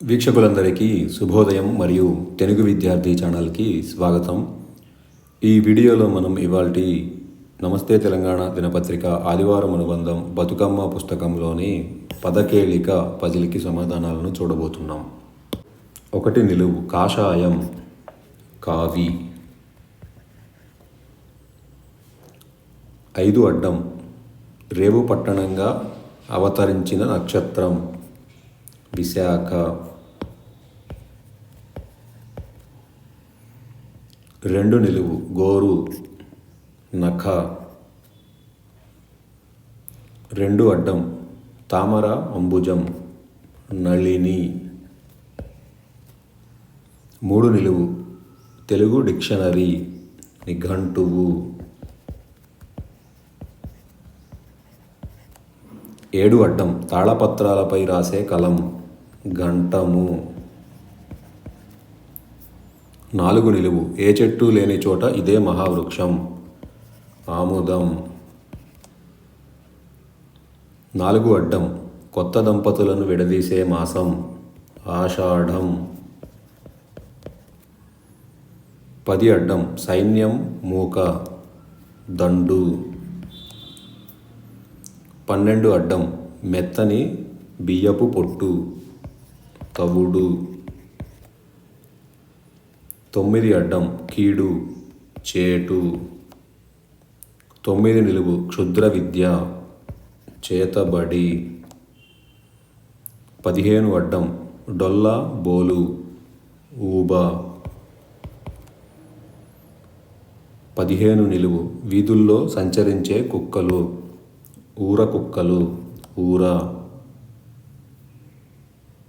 వీక్షకులందరికీ శుభోదయం మరియు తెలుగు విద్యార్థి ఛానల్కి స్వాగతం. ఈ వీడియోలో మనం ఇవాల్టి నమస్తే తెలంగాణ దినపత్రిక ఆదివారం అనుబంధం బతుకమ్మ పుస్తకంలోని పదకేళిక పజిల్కి సమాధానాలను చూడబోతున్నాం. ఒకటి నిలువు కాషాయం కావి. ఐదు అడ్డం రేవు పట్టణంగా అవతరించిన నక్షత్రం. విశాఖ. రెండు నిలువు గోరు నఖ. రెండు అడ్డం తామర అంబుజం నళిని. మూడు నిలువు తెలుగు డిక్షనరీ నిఘంటువు. ఏడు అడ్డం తాళపత్రాలపై రాసే కలం గంటము నాలుగు నిలువు ఏ చెట్టు లేని చోట ఇదే మహావృక్షం. ఆముదం. నాలుగు అడ్డం కొత్త దంపతులను విడదీసే మాసం ఆషాఢం. పది అడ్డం సైన్యం మూక దండు. పన్నెండు అడ్డం మెత్తని బియ్యపు పొట్టు. తవుడు తొమ్మిది అడ్డం కీడు. చేటు. తొమ్మిది నిలువు క్షుద్ర విద్య. చేతబడి. పదిహేను అడ్డం డొల్ల బోలు. ఊబ. పదిహేను నిలువు వీధుల్లో సంచరించే కుక్కలు. ఊర కుక్కలు ఊర.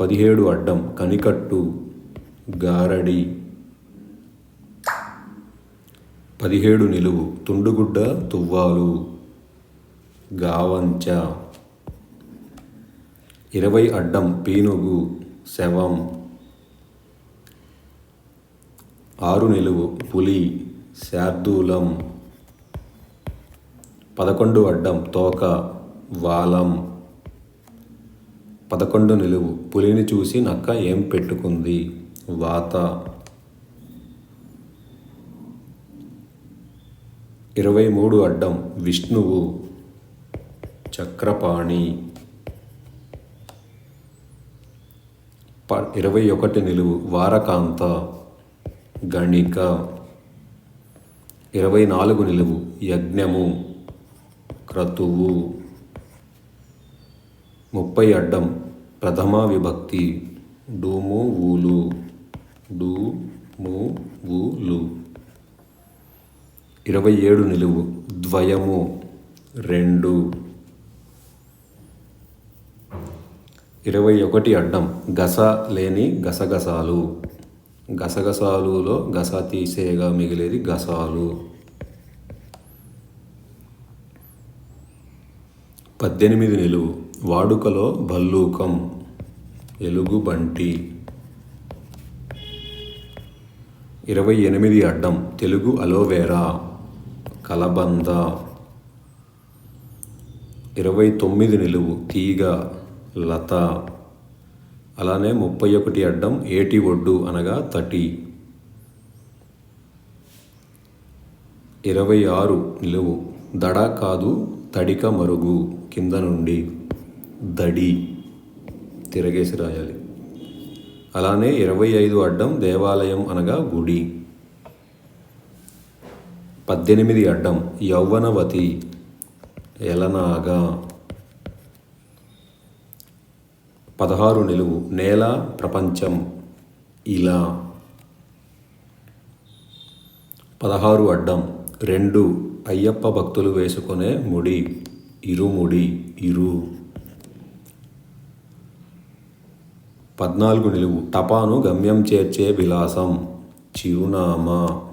పదిహేడు అడ్డం కనికట్టు గారడి. పదిహేడు నిలువు తుండుగుడ్డ తువ్వాలు. గావంచ. ఇరవై అడ్డం పీనుగు శవం. ఆరు నిలువు పులి శార్దూలం. పదకొండు అడ్డం తోక వాలం. పదకొండు నిలువు. పులిని చూసి నక్క ఏం పెట్టుకుంది? వాత. ఇరవై మూడు అడ్డం. విష్ణువు. చక్రపాణి. ప ఇరవై ఒకటి నిలువు. వారకాంత. గణిక. ఇరవై నాలుగు నిలువు. యజ్ఞము. క్రతువు. ముప్పై అడ్డం ప్రథమ విభక్తి. డూము ఊలు డూ ము ఊలు ఇరవై ఏడు నిలువు. ద్వయము రెండు. ఇరవై ఒకటి అడ్డం గస లేని గసగసాలు. గసగసాలులో గస తీసేగా మిగిలేది గసాలు. పద్దెనిమిది నిలువు. వాడుకలో భల్లూకం. ఎలుగుబంటి. ఇరవై ఎనిమిది అడ్డం. Telugu aloe vera. కలబంద. ఇరవై తొమ్మిది నిలువు. తీగ. లత. అలానే ముప్పై ఒకటి అడ్డం. ఏటి ఒడ్డు అనగా తటి. ఇరవై ఆరు నిలువు. దడ కాదు తడిక మరుగు. కింద నుండి దడి తిరగేసి రాయాలి. అలానే ఇరవై ఐదు అడ్డం దేవాలయం అనగా గుడి. పద్దెనిమిది అడ్డం యౌవనవతి ఎలనాగా. పదహారు నిలువు నేల ప్రపంచం ఇలా. పదహారు అడ్డం రెండు అయ్యప్ప భక్తులు వేసుకునే ముడి. ఇరుముడి ఇరు పద్నాలుగు నిలువు. టపాను గమ్యం చేర్చే విలాసం చిరునామా.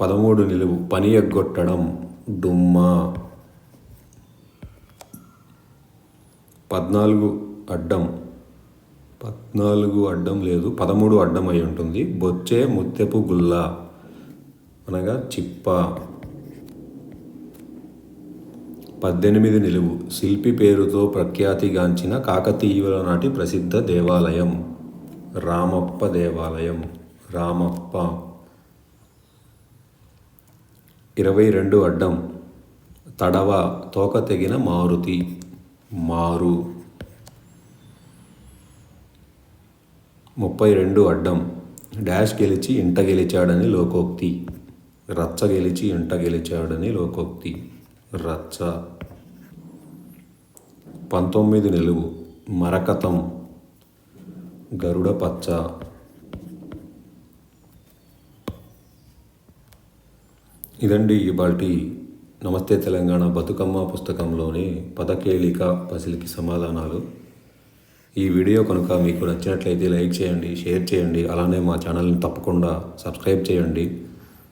పదమూడు నిలువు. పని ఎగ్గొట్టడం డుమ్మా. పద్నాలుగు అడ్డం. పద్నాలుగు అడ్డం లేదు. పదమూడు అడ్డం అయి ఉంటుంది. బొచ్చే ముత్తెపు గుల్ల. అనగా చిప్ప. పద్దెనిమిది నిలువు. శిల్పి పేరుతో ప్రఖ్యాతిగాంచిన కాకతీయుల నాటి ప్రసిద్ధ దేవాలయం. రామప్ప దేవాలయం. రామప్ప. ఇరవై రెండు అడ్డం. తడవ తోక తెగిన మారుతి. మారు. ముప్పై రెండు అడ్డం. డాష్ గెలిచి ఇంట గెలిచాడని లోకోక్తి. రచ్చ గెలిచి ఇంట గెలిచాడని లోకోక్తి. రచ్చ. పంతొమ్మిది నిలువు మరకతం. గరుడ పచ్చ. ఇదండి ఇవాటి నమస్తే తెలంగాణ బతుకమ్మ పుస్తకంలోని పదకేళిక పసిలికి సమాధానాలు. ఈ వీడియో కనుక మీకు నచ్చినట్లయితే లైక్ చేయండి షేర్ చేయండి అలానే మా ఛానల్ని తప్పకుండా సబ్స్క్రైబ్ చేయండి.